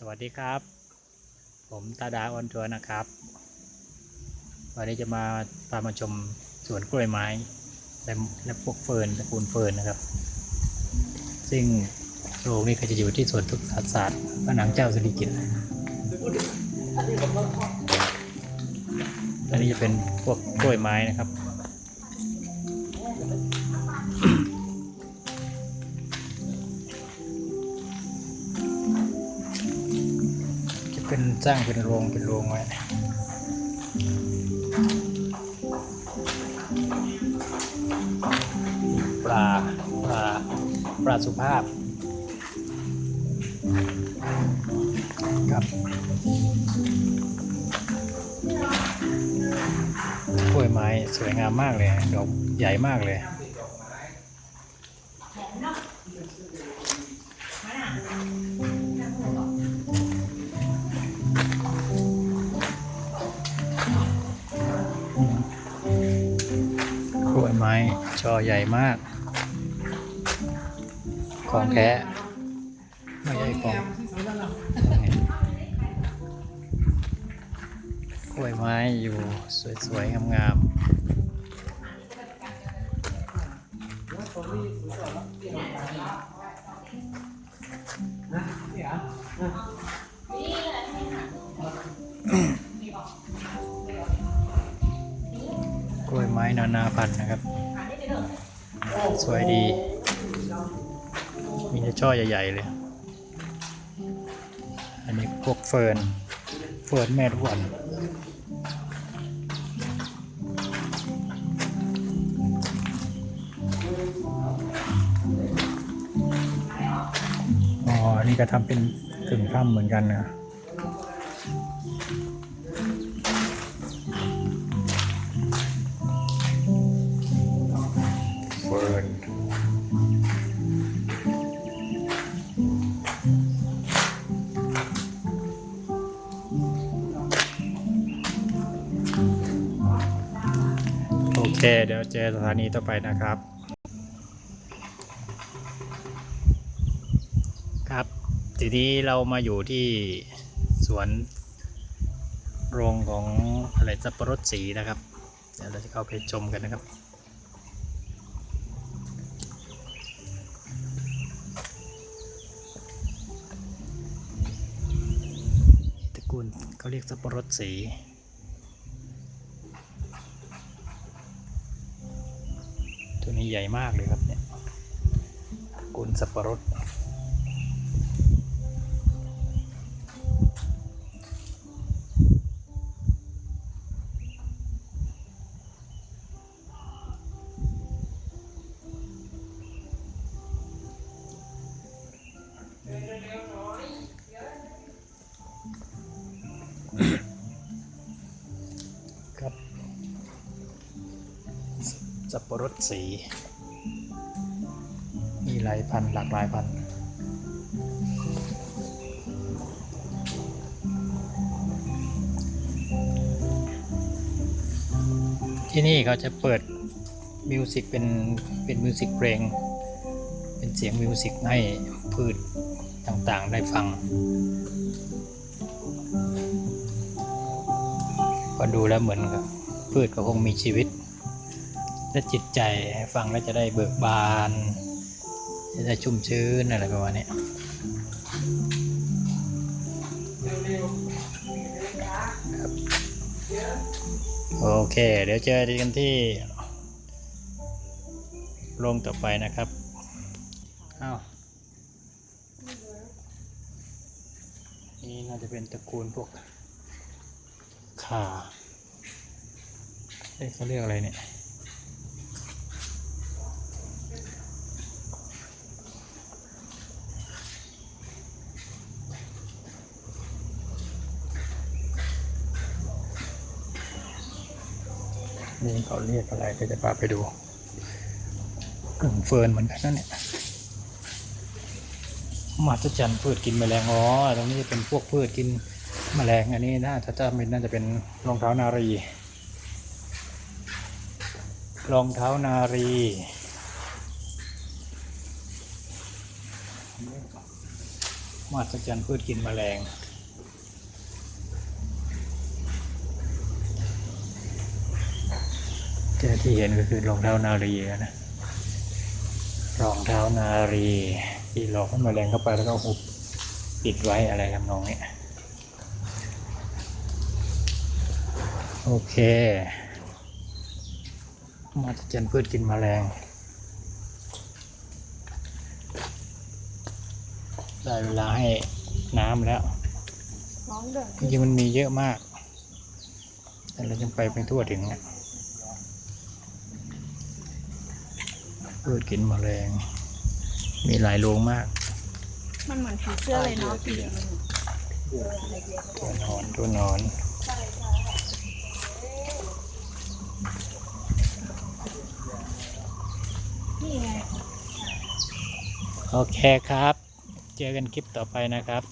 สวัสดีครับ ผมตาดาออนทัวร์นะครับ วันนี้จะมาพามาชมสวนกล้วยไม้ และและพวกเฟิร์นตระกูลเฟิร์นนะครับ ซึ่งโรงนี้ก็จะอยู่ที่สวนทุกศาสตร์ศาสตร์ผนังเจ้าสิริกิติ์อันนี้จะเป็นพวกกล้วยไม้นะครับ สร้างเป็นโรงเป็นโรงไว้ปลาปลาปลาสุภาพครับกล้วยไม้สวยงามมากเลยดอกใหญ่มากเลย กล้วยไม้ชอใหญ่มาก ของแท้ไม่ใช่ของกล้วยไม้อยู่สวยๆงามๆ นานาพันธุ์นะครับ สวยดี มีแต่ช่อใหญ่ ๆ เลย อันนี้พวกเฟิร์น เฟิร์นแม่ทุกวันอ๋อ นี่ก็ทำเป็นกึ่งถ้ำเหมือนกันนะ เคเดี๋ยวเจอสถานีต่อไปนะครับ ครับทีนี้เรามาอยู่ที่สวนโรงของอะไรสับปะรดสีนะครับ เดี๋ยวเราจะเข้าไปชมกันนะครับตระกูลเขาเรียกสับปะรดสี ตัวนี้ใหญ่มากเลยครับเนี่ยกูลสับปะรด สับปะรดสี มีหลายพันธุ์หลากหลายพันธุ์ที่นี่เขาจะเปิดมิวสิกเป็นเป็นมิวสิกเพลง เป็นเสียงมิวสิกให้พืชต่างๆได้ฟังก็ดูแล้วเหมือนกับพืชก็คงมีชีวิต และจิตใจฟังแล้วจะได้เบิกบาน จะได้ชุ่มชื้นอะไรประมาณนี้โอเค เดี๋ยวเจอกันที่ลงต่อไปนะครับอ้าวนี่น่าจะเป็นตระกูลพวกขาเอ๊ะเขาเรียกอะไรเนี่ย นี่เขาเรียกอะไรเดี๋ยวจะพาไปดูกึ่งเฟิร์นเหมือนกันนั่นเนี่ยมาตจันพืชกินแมลงอ๋อตรงนี้จะเป็นพวกพืชกินแมลงอันนี้น่าถ้าจะเป็นน่าจะเป็นรองเท้านารีรองเท้านารีมหัศจรรย์พืชกินแมลง เจ้าที่เห็นก็คือรองเท้านารีอะนะรองเท้านารีที่หลอกให้แมลงเข้าไปแล้วก็หุบปิดไว้อะไรทำนองนี้โอเคมาจันพืชกินแมลง ได้เวลาให้น้ำแล้วน้องเดินจริงๆมันมีเยอะมาก แต่เรายังไปไม่ทั่วถึงอะ พืชกินแมลง มีหลายโรงมาก มันเหมือนผีเสื้อเลยเนาะผีตัวนอนตัวนอนนี่ไงโอเคครับ เจอกันคลิปต่อไปนะครับ